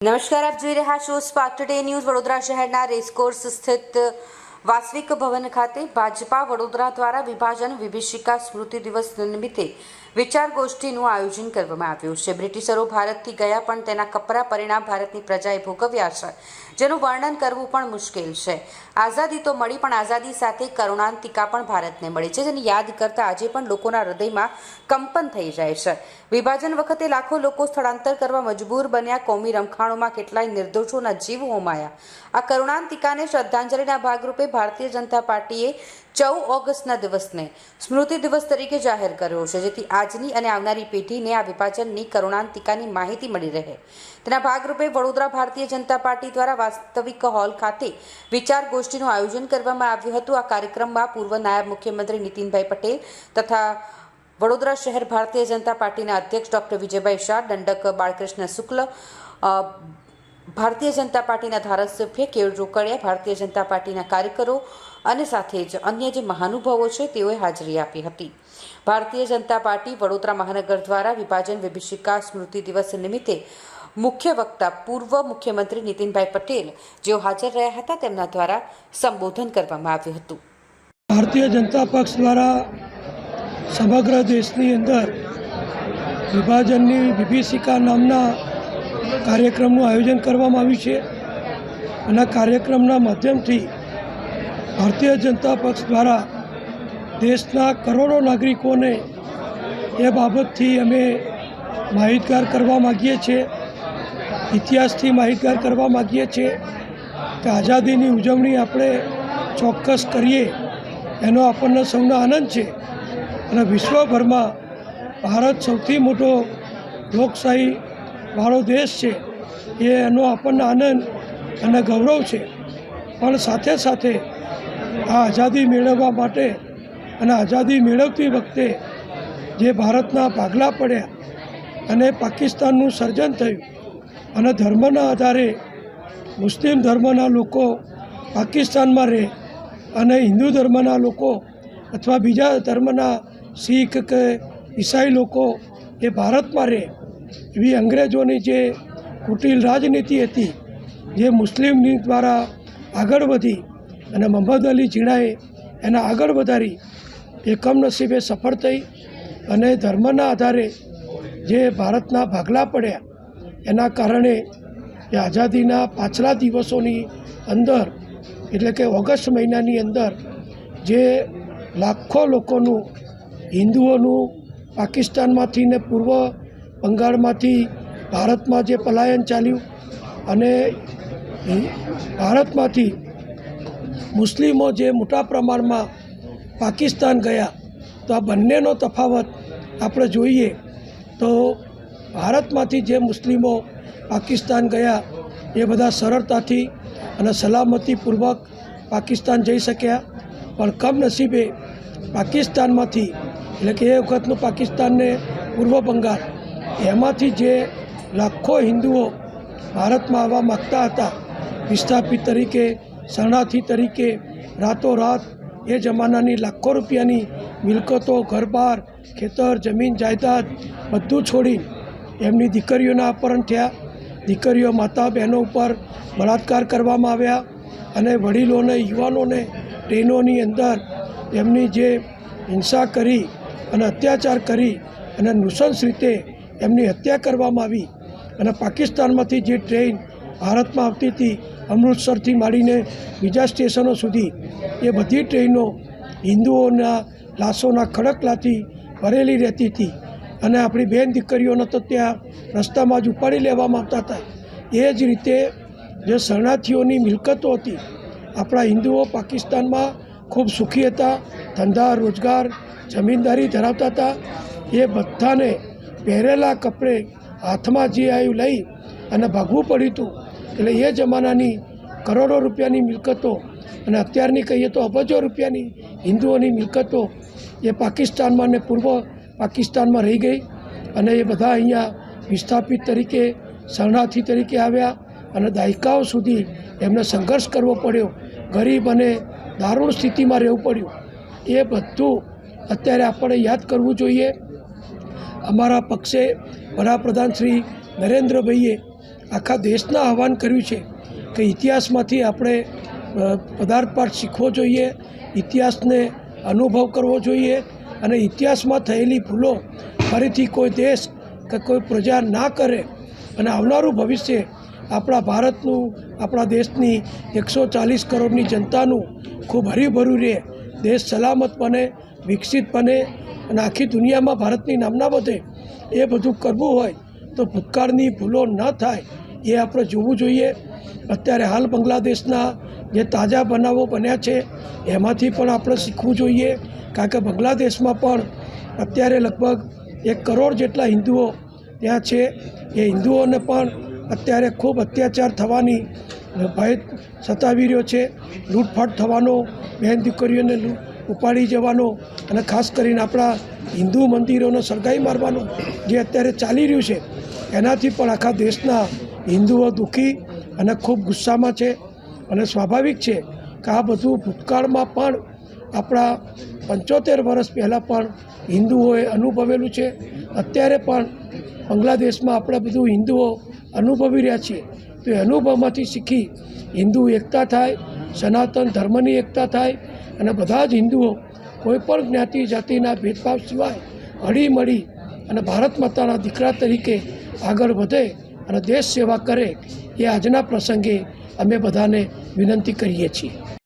નમસ્કાર, આપ જોઈ રહ્યા છો સ્પાર્ક ટુડે ન્યૂઝ વડોદરા શહેરના રેસકોર્સ સ્થિત વાસ્વિક ભવન ખાતે ભાજપા વડોદરા દ્વારા વિભાજન વિભીષિકા સ્મૃતિ દિવસ નિમિત્તે વિચાર ગોષ્ઠીનું આયોજન કરવામાં આવ્યું છે. બ્રિટિશરો ભારતથી ગયા પણ તેના કપરા પરિણામ ભારતની પ્રજાએ ભોગવ્યા છે, જેનું વર્ણન કરવું પણ મુશ્કેલ છે. આઝાદી તો મળી, પણ આઝાદી સાથે કરુણાંતિકા પણ ભારતને મળી છે, જેને યાદ કરતા આજે પણ લોકોના હૃદયમાં કંપન થઈ જાય છે. વિભાજન વખતે લાખો લોકો સ્થળાંતર કરવા મજબૂર બન્યા. કોમી રમખાણોમાં કેટલાય નિર્દોષોના જીવ હોમાયા. આ કરુણાંતિકાને શ્રદ્ધાંજલિના ભાગરૂપે ભારતીય જનતા પાર્ટીએ ચૌદ ઓગસ્ટના દિવસને સ્મૃતિ દિવસ તરીકે જાહેર કર્યો છે, જેથી આજની અને આવનારી પેઢીને આ વિભાજનની કરુણાંતિકાની માહિતી મળી રહે. તેના ભાગરૂપે વડોદરા ભારતીય જનતા પાર્ટી દ્વારા વાસ્તવિક હોલ ખાતે વિચાર ગોષ્ઠીનું આયોજન કરવામાં આવ્યું હતું. આ કાર્યક્રમમાં પૂર્વ નાયબ મુખ્યમંત્રી નીતિનભાઈ પટેલ તથા વડોદરા શહેર ભારતીય જનતા પાર્ટીના અધ્યક્ષ ડોક્ટર વિજયભાઈ શાહ, દંડક બાળકૃષ્ણ શુક્લ ભારતીય જનતા પાર્ટીના ધારાસભ્ય કેળ રોકડિયા, ભારતીય જનતા પાર્ટીના કાર્યકરો અને સાથે જ અન્ય જે મહાનુભાવો છે, તેઓએ હાજરી આપી હતી. ભારતીય જનતા પાર્ટી વડોદરા મહાનગર દ્વારા વિભાજન વિભીષિકા સ્મૃતિ દિવસ નિમિત્તે મુખ્ય વક્તા પૂર્વ મુખ્યમંત્રી નીતિનભાઈ પટેલ જેઓ હાજર રહ્યા હતા, તેમના દ્વારા સંબોધન કરવામાં આવ્યું હતું. ભારતીય જનતા પક્ષ દ્વારા સમગ્ર દેશની અંદર વિભાજનની વિભીષિકા નામના કાર્યક્રમનું આયોજન કરવામાં આવ્યું છે. અને કાર્યક્રમના માધ્યમથી ભારતીય જનતા પક્ષ દ્વારા દેશના કરોડો નાગરિકોને એ બાબતથી અમે માહિતગાર કરવા માગીએ છીએ, ઇતિહાસથી માહિતગાર કરવા માગીએ છીએ કે આઝાદીની ઉજવણી આપણે ચોક્કસ કરીએ. એનો આપણને સૌનો આનંદ છે. અને વિશ્વભરમાં ભારત સૌથી મોટો લોકશાહી વાળો દેશ છે એનો આપણને આનંદ અને ગૌરવ છે. પણ સાથે સાથે આ આઝાદી મેળવવા માટે અને આઝાદી મેળવતી વખતે જે ભારતના ભાગલા પડ્યા અને પાકિસ્તાનનું સર્જન થયું અને ધર્મના આધારે મુસ્લિમ ધર્મના લોકો પાકિસ્તાનમાં રહે અને હિન્દુ ધર્મના લોકો અથવા બીજા ધર્મના શીખ કે ઈસાઈ લોકો એ ભારતમાં રહે એવી અંગ્રેજોની જે કુટિલ રાજનીતિ હતી, જે મુસ્લિમની દ્વારા આગળ વધી અને મોહમ્મદ અલી ઝીણાએ એને આગળ વધારી, એ કમનસીબે સફળ થઈ અને ધર્મના આધારે જે ભારતના ભાગલા પડ્યા, એના કારણે એ આઝાદીના પાછલા દિવસોની અંદર, એટલે કે ઓગસ્ટ મહિનાની અંદર, જે લાખો લોકોનું હિન્દુઓનું પાકિસ્તાનમાંથી ને પૂર્વ બંગાળમાંથી ભારતમાં જે પલાયન ચાલ્યું અને ભારતમાંથી મુસ્લિમો જે મોટા પ્રમાણમાં પાકિસ્તાન ગયા, તો આ બંનેનો તફાવત આપણે જોઈએ તો ભારતમાંથી જે મુસ્લિમો પાકિસ્તાન ગયા, એ બધા સરળતાથી અને સલામતીપૂર્વક પાકિસ્તાન જઈ શક્યા. પણ કમનસીબે પાકિસ્તાનમાંથી, એટલે કે એ વખતનું પાકિસ્તાનને પૂર્વ બંગાળ એમાંથી જે લાખો હિન્દુઓ ભારતમાં આવવા માગતા હતા, વિસ્થાપિત તરીકે, શરણાર્થી તરીકે, રાતોરાત એ જમાનાની લાખો રૂપિયાની મિલકતો, ઘરબાર, ખેતર, જમીન, જાયદાદ બધું છોડી એમની દીકરીઓના અપહરણ થયા. દીકરીઓ માતા, બહેનો ઉપર બળાત્કાર કરવામાં આવ્યા અને વડીલોને, યુવાનોને ટ્રેનોની અંદર એમની જે હિંસા કરી અને અત્યાચાર કરી અને નૃશંસ રીતે એમની હત્યા કરવામાં આવી અને પાકિસ્તાનમાંથી જે ટ્રેન ભારતમાં આવતી હતી અમૃતસરથી માંડીને બીજા સ્ટેશનો સુધી, એ બધી ટ્રેનો હિન્દુઓના લાશોના ખડકલાથી ભરેલી રહેતી હતી અને આપણી બેન દીકરીઓને તો ત્યાં રસ્તામાં જ ઉપાડી લેવામાં આવતા હતા. એ જ રીતે જે શરણાર્થીઓની મિલકતો હતી, આપણા હિન્દુઓ પાકિસ્તાનમાં ખૂબ સુખી હતા, ધંધા, રોજગાર, જમીનદારી ધરાવતા હતા. એ બધાને પહેરેલા કપડે હાથમાં જે આવ્યું લઈ અને ભાગવું પડ્યું હતું, એટલે એ જમાનાની કરોડો રૂપિયાની મિલકતો અને અત્યારની કહીએ તો અબજો રૂપિયાની હિન્દુઓની મિલકતો એ પાકિસ્તાનમાં ને પૂર્વ પાકિસ્તાનમાં રહી ગઈ અને એ બધા અહીંયા વિસ્થાપિત તરીકે, શરણાર્થી તરીકે આવ્યા અને દાયકાઓ સુધી એમને સંઘર્ષ કરવો પડ્યો, ગરીબ અને દારૂણ સ્થિતિમાં રહેવું પડ્યું. એ બધું અત્યારે આપણે યાદ કરવું જોઈએ. અમારા પક્ષે વડાપ્રધાન શ્રી નરેન્દ્રભાઈએ આખા દેશના આહવાન કર્યું છે કે ઇતિહાસમાંથી આપણે પદાર્થપાઠ શીખવો જોઈએ, ઇતિહાસને અનુભવ કરવો જોઈએ અને ઇતિહાસમાં થયેલી ભૂલો ફરીથી કોઈ દેશ કે કોઈ પ્રજા ના કરે અને આવનારું ભવિષ્ય આપણા ભારતનું, આપણા દેશની એકસો ચાલીસ કરોડની જનતાનું ખૂબ હરિભરું રહે, દેશ સલામત બને, વિકસિત બને અને આખી દુનિયામાં ભારતની નામના વધે એ બધું કરવું હોય તો ભૂતકાળની ભૂલો ન થાય એ આપણે જોવું જોઈએ. અત્યારે હાલ બાંગ્લાદેશના જે તાજા બનાવો બન્યા છે, એમાંથી પણ આપણે શીખવું જોઈએ. કારણ કે બાંગ્લાદેશમાં પણ અત્યારે લગભગ એક કરોડ જેટલા હિન્દુઓ ત્યાં છે. એ હિન્દુઓને પણ અત્યારે ખૂબ અત્યાચાર થવાની ભય સતાવી રહ્યો છે. લૂંટફાટ થવાનો બહેન દીકરીઓને લૂ- ઉપાડી જવાનો અને ખાસ કરીને આપણા હિન્દુ મંદિરોને સળગાઈ મારવાનું જે અત્યારે ચાલી રહ્યું છે, એનાથી પણ આખા દેશના હિન્દુઓ દુઃખી અને ખૂબ ગુસ્સામાં છે અને સ્વાભાવિક છે કે આ બધું ભૂતકાળમાં પણ આપણા પંચોતેર વર્ષ પહેલાં પણ હિન્દુઓએ અનુભવેલું છે. અત્યારે પણ બાંગ્લાદેશમાં આપણે બધું હિન્દુઓ અનુભવી રહ્યા છીએ તો એ અનુભવમાંથી શીખી હિન્દુ એકતા થાય, સનાતન ધર્મની એકતા થાય અને બધા જ હિન્દુઓ કોઈ પણ જ્ઞાતિ, જાતિના ભેદભાવ સિવાય હળીમળી અને ભારત માતાના દીકરા તરીકે આગળ વધે અને દેશ સેવા કરે એ આજના પ્રસંગે અમે બધાને વિનંતી કરીએ છીએ.